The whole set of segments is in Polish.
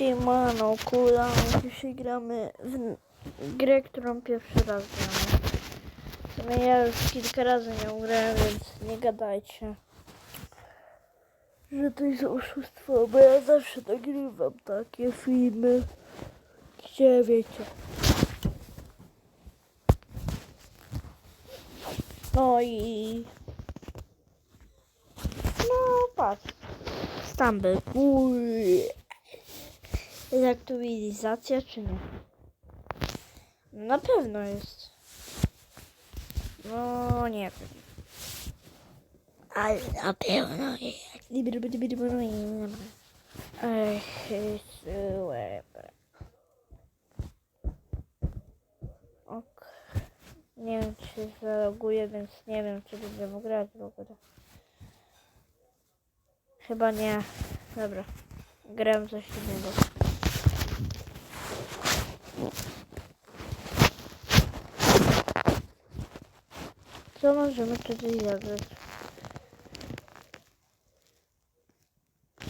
Siemano, kula, dzisiaj gramy w grę, którą pierwszy raz gramy. W sumie ja już kilka razy nie grałem, więc nie gadajcie, że to jest oszustwo, bo ja zawsze nagrywam takie filmy, gdzie wiecie. No i... No patrz, Stumble, uj. Jest aktualizacja czy nie? Na pewno jest. No nie wiem. Ale na pewno jest. Ok. Nie wiem czy zaloguję, więc nie wiem czy będę mógł grać w ogóle. Chyba nie. Dobra. Gram coś innego. Co możemy tutaj zabrać?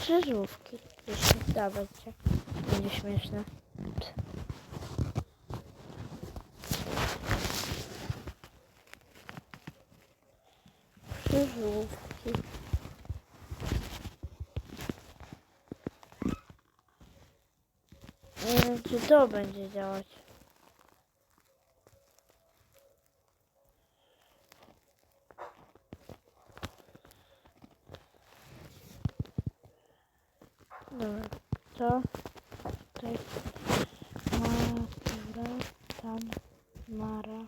Krzyżówki. Jeśli dawajcie. Będzie śmieszne. Krzyżówki. Nie wiem, czy to będzie działać. Dobra, to tutaj Mara, tam Mara.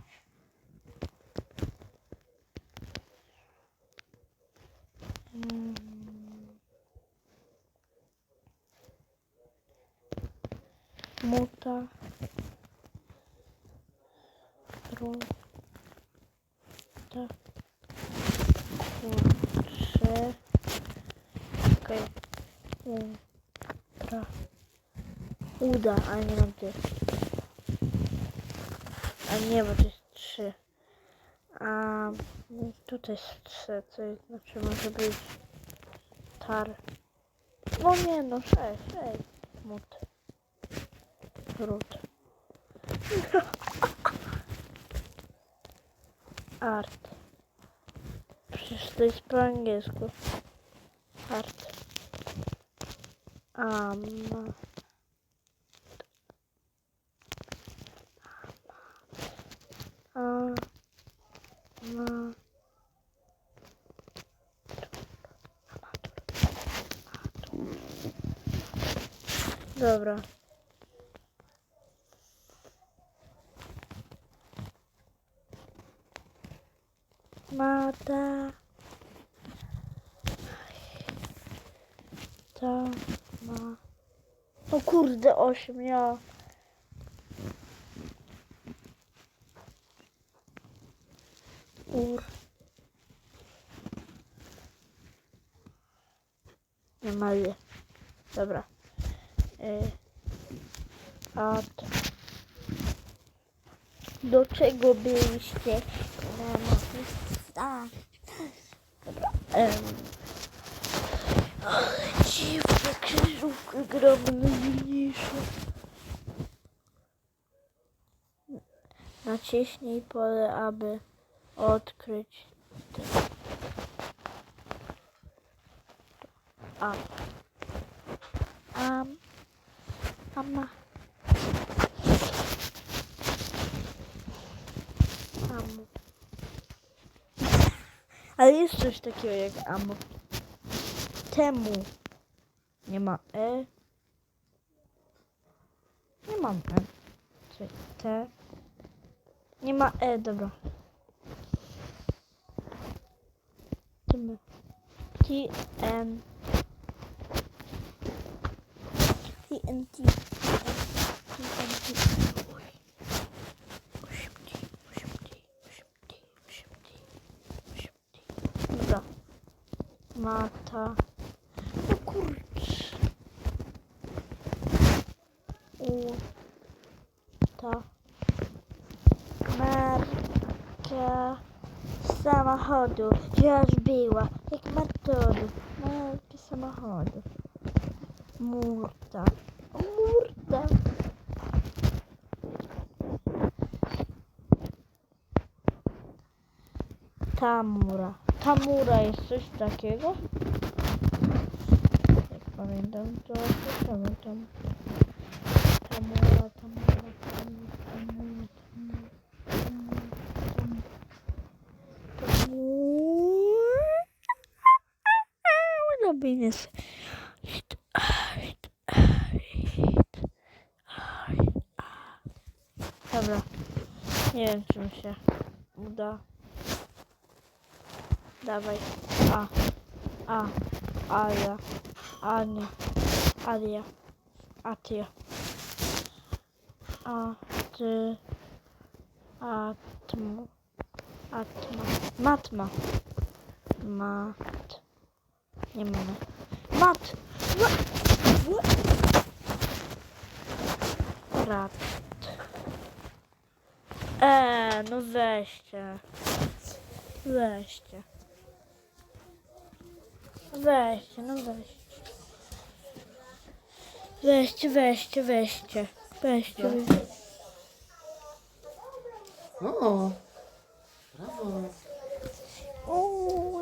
Uda, a nie mam ty. A nie, bo to jest trzy. A no, tutaj jest trzy, co jest, znaczy może być tar. No nie, no sześć, sześć. Mut. Rut. Art. Przecież to jest po angielsku. Art. Am. Ma. Dobra. Mata. Ta ma. O kurde, osiem ja. Ur. Nie ma je. Dobra. Y, At. Do czego byliście? Na Dobra. em. Ale dziwne krzyżówkę gramy najmniejsze. Naciśnij pole, aby odkryć te. A. Am. Ama. Amo. Ale jest coś takiego jak amo. Temu. Nie ma E. Nie mam E. Czy T. Nie ma E, dobra. Temu. T, N. T, N, T. T, N, T. Oj. 8T, 8T, 8T, 8T, 8T. Dobra. Mata. No kurcz. U. Ta. Marka samochodu. Była. Jak metodu. Marka samochodu. Murta. Kurde. Tamura. Tamura jest coś takiego? Jak pamiętam, to pamiętam. Tamura, tamura, tamura, tamura, tamura, tamura. Robines. Dobra. Nie wiem, czy mi się uda. Dawaj. A. A. Aja. Ania. Alia. Atia. A. Ty. Atmu. Atma. Matma. Mat. Nie mamy. Mat. Rat. Eee, no weźcie. Weźcie. Weźcie, no weźcie. Weźcie, weźcie, weźcie. Weźcie. O! Brawo! Oh,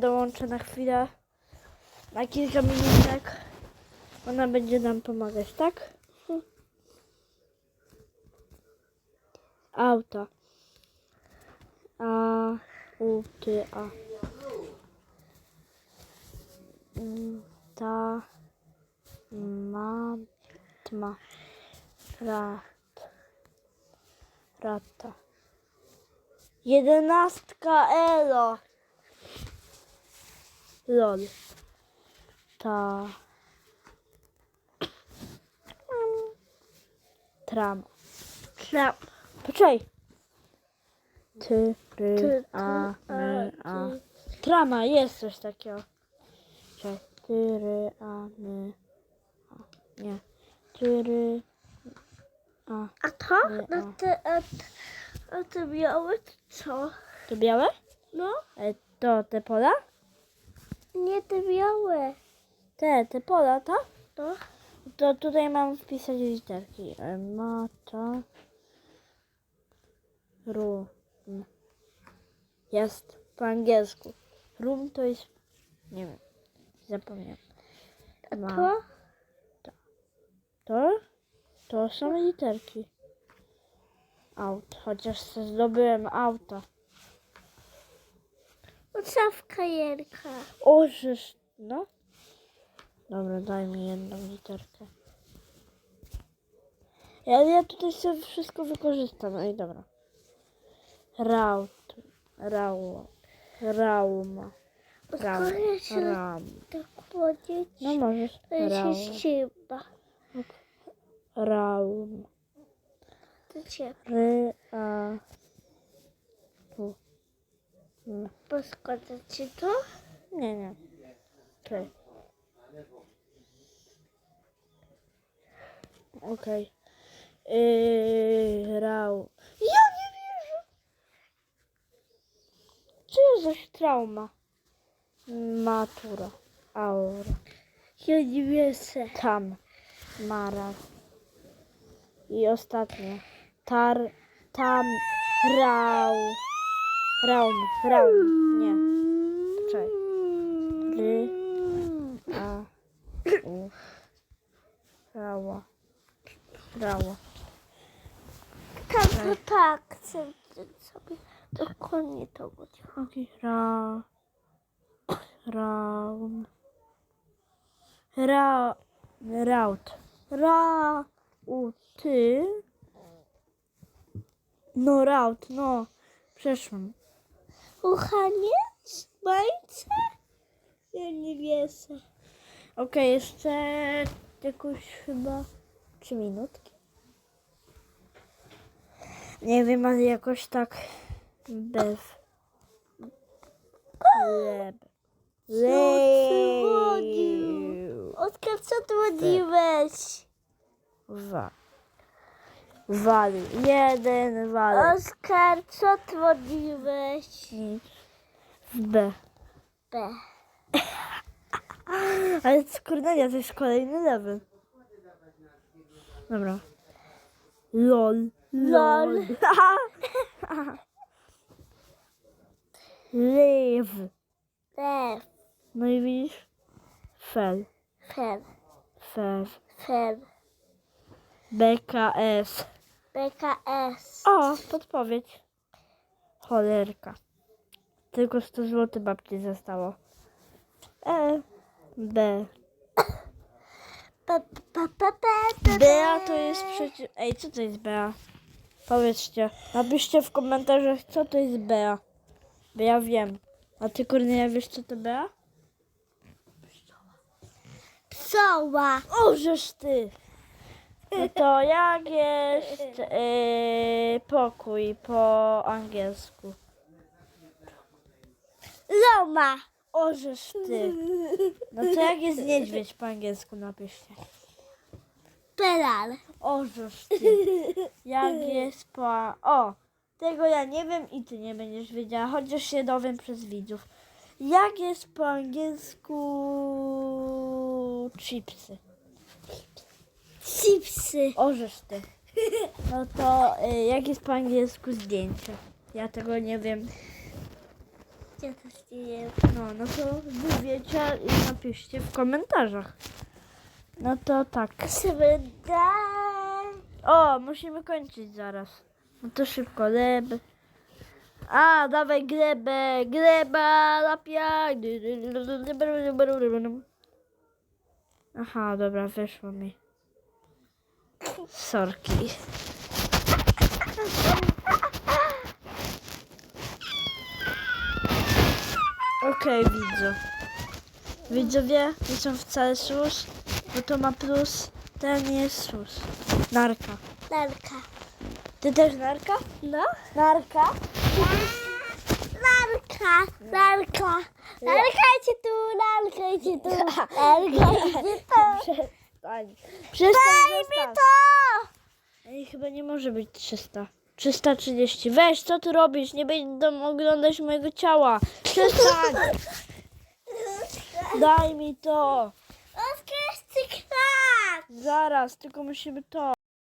Dołączę na chwilę. Na kilka minutek. Ona będzie nam pomagać, tak? Auta. A, u, ty, a. Mm, Ta, ma, tma, rat, rata. Jedenastka elo. Lol. Ta. Tram. Tram. Poczekaj. Ty, ry, Ty, a, ty, my, a, ty. Trama, jest coś takiego. Czekaj. Ty, ry, a, my, a. Nie. Ty, ry, a. A to? No a. te, a, a te białe to co? To białe? No, E, to te pola? Nie te białe. Te, te pola, tak? No, To tutaj mam wpisać literki. Mata. Rum. Jest po angielsku. Rum to jest. Nie wiem. Zapomniałem. a Ma. to? To? To są literki. Aut. Chociaż zdobyłem auta. Odsawka Jerka. O, żeż. No. Dobra, daj mi jedną literkę. Ja, ja tutaj sobie wszystko wykorzystam. No i dobra. Raut. Rau. Rauma. Ram. tak powiedzieć, No możesz. to się ściba. Raum. To cię Ry, a. Tu. Mm. poskładać ci to? Nie, nie. Okej. Okej. Yy, rau. Ja nie wierzę! Co za trauma? Matura. Aura. Ja nie wierzę. Tam. Mara. I ostatnie. Tar. Tam. Rau. Raum. Raum. Nie. Poczekaj. Ry. A. U. Rała. Rała. Tam to tak, chcę sobie dokładnie to będzie. Okej. Ra. Raum. Ra. Raut. Ra. U. Ty. No raut, no. Przeszłam. Uchaniec? Bajce? Ja nie wierzę. Okej, jeszcze jakąś chyba Trzy minutki. Nie wiem, ale jakoś tak bez. Leb. wolił? Oskar, co ty wodziłeś? Wa. Wali. Jeden wali. Oskar, co? Nic. W B. B. Ale z Kornelia to jest kolejny level. Dobra. LOL. Lol. Live. F. No i widzisz? Fel. Fer. Fel. Fer. BKS. BKS. O, podpowiedź. Cholerka. Tylko 100 zł babci zostało. E. B. Bea to jest przecież... Ej, co to jest Bea? Powiedzcie. Napiszcie w komentarzach, co to jest Bea. Bo ja wiem. A ty, Kornelia, wiesz, co to Bea? Psoła. O, żeż ty! No to jak jest yy, pokój po angielsku? Loma. O, żeż ty! No to jak jest niedźwiedź po angielsku, napiszcie. Pelal. O, żeż ty! Jak jest po... O! Tego ja nie wiem i ty nie będziesz wiedziała, chociaż się dowiem przez widzów. Jak jest po angielsku chipsy? Chipsy. Orzesz ty. No to y, jak jest po angielsku zdjęcie? Ja tego nie wiem. Ja też nie wiem. No, no to wy wiecie i napiszcie w komentarzach. No to tak. O, musimy kończyć zaraz. No to szybko, leb. A, dawaj glebę, gleba, lapia. Aha, dobra, wyszło mi. Sorki. Okej, widzę. Widzowie, nie są wcale sus, bo to ma plus, ten jest sus. Narka. Lalka. Ty też narka? No. Narka? Lalka. Lalka. Lalkajcie tu, lalkajcie tu. Lalkajcie tu. Przestań. Przestań, Daj mi to. Ej, chyba nie może być 300. 330. Weź, co ty robisz? Nie będą oglądać mojego ciała. Przestań. Daj mi to. Oskar. Zaraz, tylko musimy to.